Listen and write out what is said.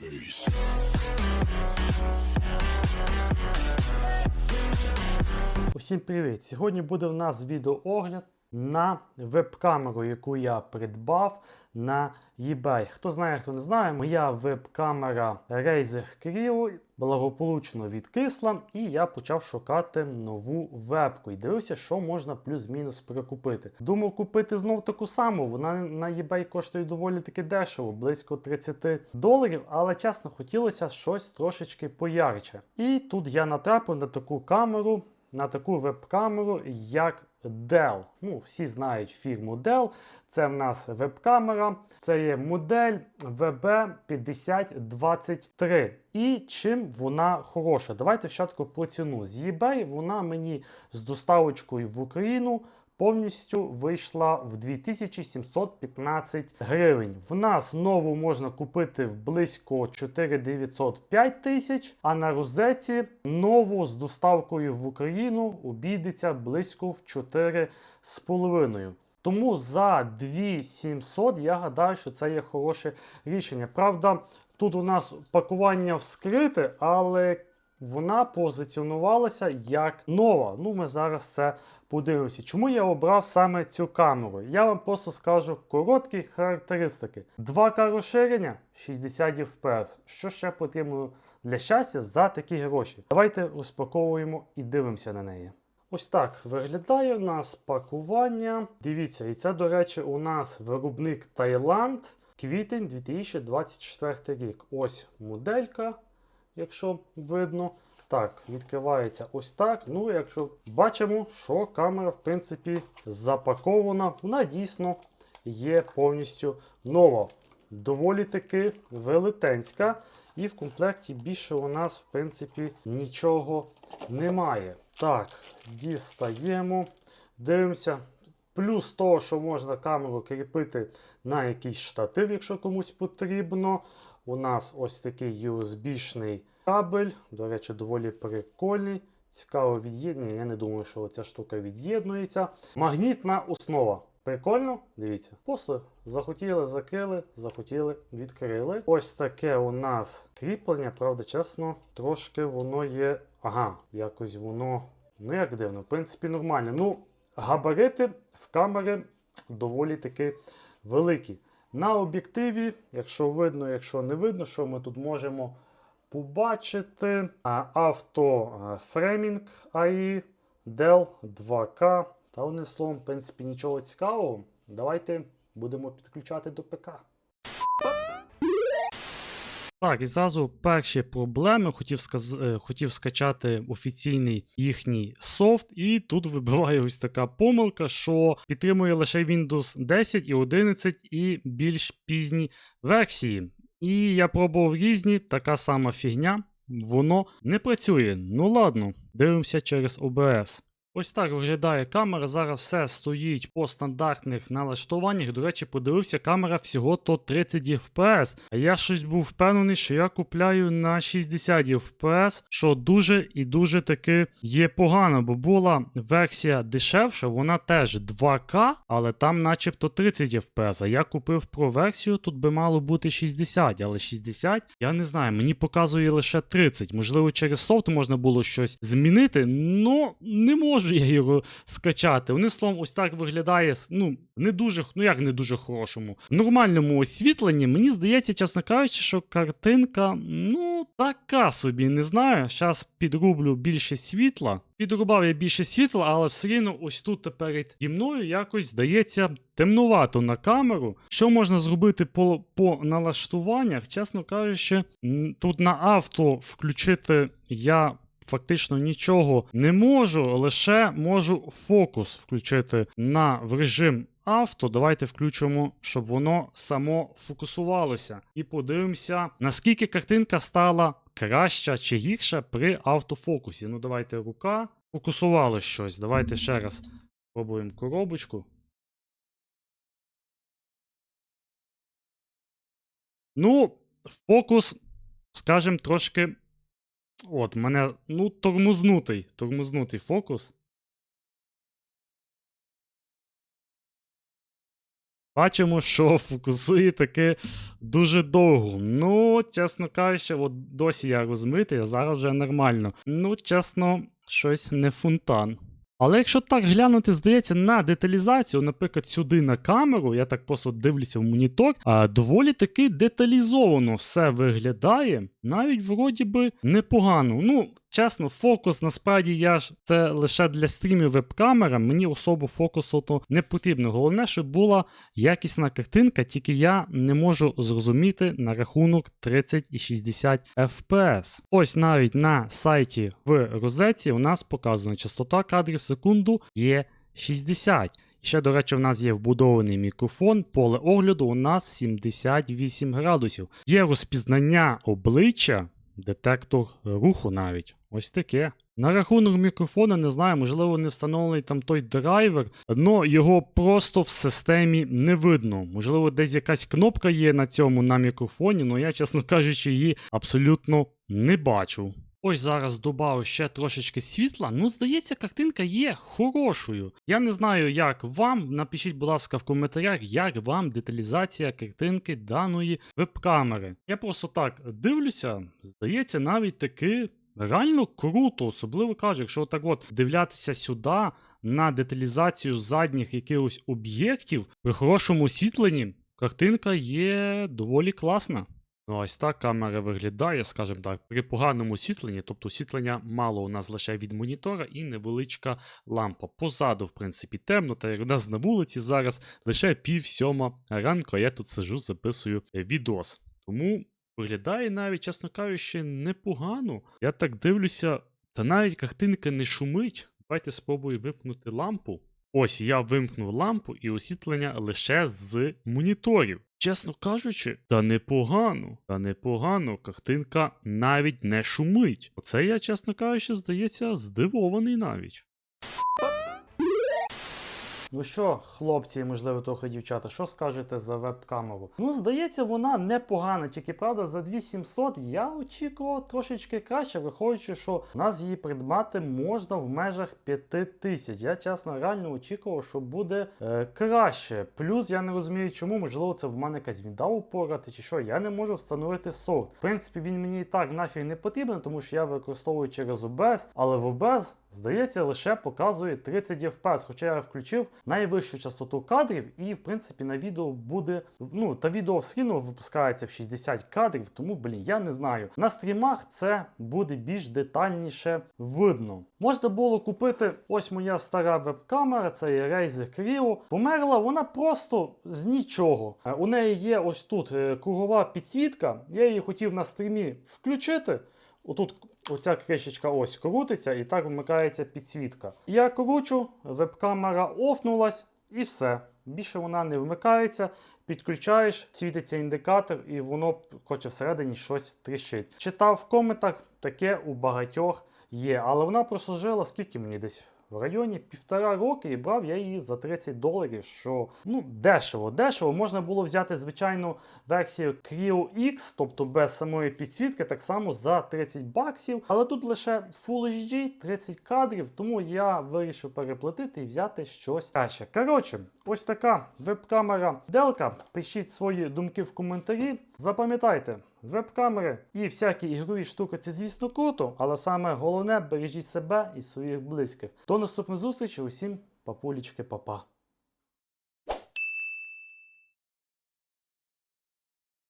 face. Усім привіт! Сьогодні буде в нас відеоогляд на веб-камеру, яку я придбав на eBay. Хто знає, хто не знає, моя веб-камера Razer Creo благополучно відкисла, і я почав шукати нову вебку і дивився, що можна плюс-мінус прикупити. Думав купити знов таку саму. Вона на eBay коштує доволі таки дешево, близько 30 доларів, але чесно хотілося щось трошечки поярче. І тут я натрапив на таку камеру на таку веб-камеру, як Dell. Ну, всі знають фірму Dell. Це в нас веб-камера. Це є модель VB5023. І чим вона хороша? Давайте спочатку про ціну. З eBay вона мені з доставочкою в Україну повністю вийшла в 2715 гривень. В нас нову можна купити в близько 4905 тисяч, а на розеті нову з доставкою в Україну обійдеться близько в 4,5. Тому за 2700 я гадаю, що це є хороше рішення. Правда, тут у нас пакування вскрите, але вона позиціонувалася як нова. Ну, ми зараз це подивимося. Чому я обрав саме цю камеру? Я вам просто скажу короткі характеристики. 2К розширення 60 FPS. Що ще потрібно для щастя за такі гроші? Давайте розпаковуємо і дивимося на неї. Ось так виглядає у нас пакування. Дивіться, і це, до речі, у нас виробник Таїланд, квітень 2024 рік. Ось моделька, якщо видно. Так, відкривається ось так. Ну, якщо бачимо, що камера, в принципі, запакована, вона дійсно є повністю нова. Доволі таки велетенська. І в комплекті більше у нас, в принципі, нічого немає. Так, дістаємо. Дивимося. Плюс того, що можна камеру кріпити на якийсь штатив, якщо комусь потрібно. У нас ось такий USB-шний кабель. До речі, доволі прикольний. Цікаво від'єднання. Я не думаю, що ця штука від'єднується. Магнітна основа. Прикольно, дивіться. Просто захотіли, закрили, захотіли, відкрили. Ось таке у нас кріплення, правда, чесно, трошки воно є. Ага, якось воно. Ну, як дивно, в принципі, нормально. Ну, габарити в камери доволі таки великі. На об'єктиві, якщо видно, якщо не видно, що ми тут можемо побачити. автофреймінг AI Dell 2K. Та одним словом, в принципі, нічого цікавого. Давайте будемо підключати до ПК. Так, і зразу перші проблеми хотів сказ... е, хотів скачати офіційний їхній софт, і тут вибиває ось така помилка, що підтримує лише Windows 10 і 11 і більш пізні версії. І я пробував різні, така сама фігня, воно не працює. Ну ладно, дивимося через OBS. Ось так виглядає камера. Зараз все стоїть по стандартних налаштуваннях. До речі, подивився, камера всього то 30 FPS. А я щось був впевнений, що я купляю на 60 FPS, що дуже і дуже таки є погано, бо була версія дешевша, вона теж 2К, але там начебто 30 FPS. А я купив про версію, тут би мало бути 60, але 60, я не знаю, мені показує лише 30. Можливо, через софт можна було щось змінити, але не можу я його скачати. Вони словом, ось так виглядає. Ну, не дуже, ну як не дуже хорошому. В нормальному освітленні, мені здається, чесно кажучи, що картинка, ну, така собі, не знаю. Зараз підрублю більше світла. Підрубав я більше світла, але все рівно ось тут переді мною якось здається темнувато на камеру. Що можна зробити по, по налаштуваннях? Чесно кажучи, тут на авто включити я фактично нічого не можу, лише можу фокус включити на в режим авто. Давайте включимо, щоб воно само фокусувалося. І подивимося, наскільки картинка стала краща чи гірша при автофокусі. Ну, давайте рука. Фокусувало щось. Давайте ще раз пробуємо коробочку. Ну, фокус, скажімо, трошки От, мене, ну, тормознутий, тормознутий фокус. Бачимо, що фокусує таки дуже довго. Ну, чесно кажучи, от досі я розмитий, а зараз вже нормально. Ну, чесно, щось не фонтан. Але якщо так глянути, здається, на деталізацію, наприклад, сюди на камеру, я так просто дивлюся в монітор, а доволі таки деталізовано все виглядає, навіть вроді би непогано. Ну, чесно, фокус насправді я ж це лише для стрімів веб-камера, мені особо фокусу то не потрібно. Головне, щоб була якісна картинка, тільки я не можу зрозуміти на рахунок 30 і 60 FPS. Ось навіть на сайті в розетці у нас показано частота кадрів в секунду є 60. І ще, до речі, в нас є вбудований мікрофон, поле огляду у нас 78 градусів. Є розпізнання обличчя, детектор руху навіть. Ось таке. На рахунок мікрофона не знаю, можливо, не встановлений там той драйвер, але його просто в системі не видно. Можливо, десь якась кнопка є на цьому на мікрофоні, але я, чесно кажучи, її абсолютно не бачу. Ось зараз додав ще трошечки світла. Ну, здається, картинка є хорошою. Я не знаю, як вам. Напишіть, будь ласка, в коментарях, як вам деталізація картинки даної веб-камери. Я просто так дивлюся, здається, навіть таки реально круто, особливо кажу, якщо так от дивлятися сюди. На деталізацію задніх якихось об'єктів при хорошому освітленні картинка є доволі класна. Ну, ось так камера виглядає, скажімо так, при поганому освітленні, тобто освітлення мало у нас лише від монітора і невеличка лампа. Позаду, в принципі, темно, та як у нас на вулиці зараз лише пів сьома ранку, а я тут сижу, записую відос. Тому виглядає навіть, чесно кажучи, непогано. Я так дивлюся, та навіть картинка не шумить. Давайте спробую вимкнути лампу. Ось я вимкнув лампу і освітлення лише з моніторів. Чесно кажучи, та непогано, та непогано, картинка навіть не шумить. Оце я, чесно кажучи, здається, здивований навіть. Ну що, хлопці, можливо, трохи дівчата, що скажете за веб-камеру? Ну, здається, вона непогана, тільки правда, за 2700 я очікував трошечки краще, враховуючи, що нас її придбати можна в межах 5000. Я чесно реально очікував, що буде е, краще. Плюс я не розумію, чому, можливо, це в мене якась вінда упорати, чи що, я не можу встановити софт. В принципі, він мені і так нафіг не потрібен, тому що я використовую через OBS, але в OBS, здається, лише показує 30 FPS, хоча я включив найвищу частоту кадрів, і в принципі на відео буде. Ну, та відео в скріну випускається в 60 кадрів, тому, блін, я не знаю. На стрімах це буде більш детальніше видно. Можна було купити ось моя стара веб-камера, це є Razer Creo. Померла вона просто з нічого. Е, У неї є ось тут е, кругова підсвітка. Я її хотів на стрімі включити. Отут оця кришечка ось крутиться і так вмикається підсвітка. Я кручу, веб-камера офнулась і все. Більше вона не вмикається, підключаєш, світиться індикатор, і воно хоче всередині щось тріщить. Читав в коментах, таке у багатьох є, але вона прослужила скільки мені десь. В районі півтора роки і брав я її за 30 доларів, що ну дешево, дешево. Можна було взяти звичайну версію Creo X, тобто без самої підсвітки, так само за 30 баксів. Але тут лише Full HD 30 кадрів, тому я вирішив переплатити і взяти щось краще. Коротше, ось така веб-камера Делка. Пишіть свої думки в коментарі. Запам'ятайте, веб-камери і всякі ігрові штуки це, звісно, круто, але саме головне бережіть себе і своїх близьких. До наступної зустрічі, усім папулічки, папа.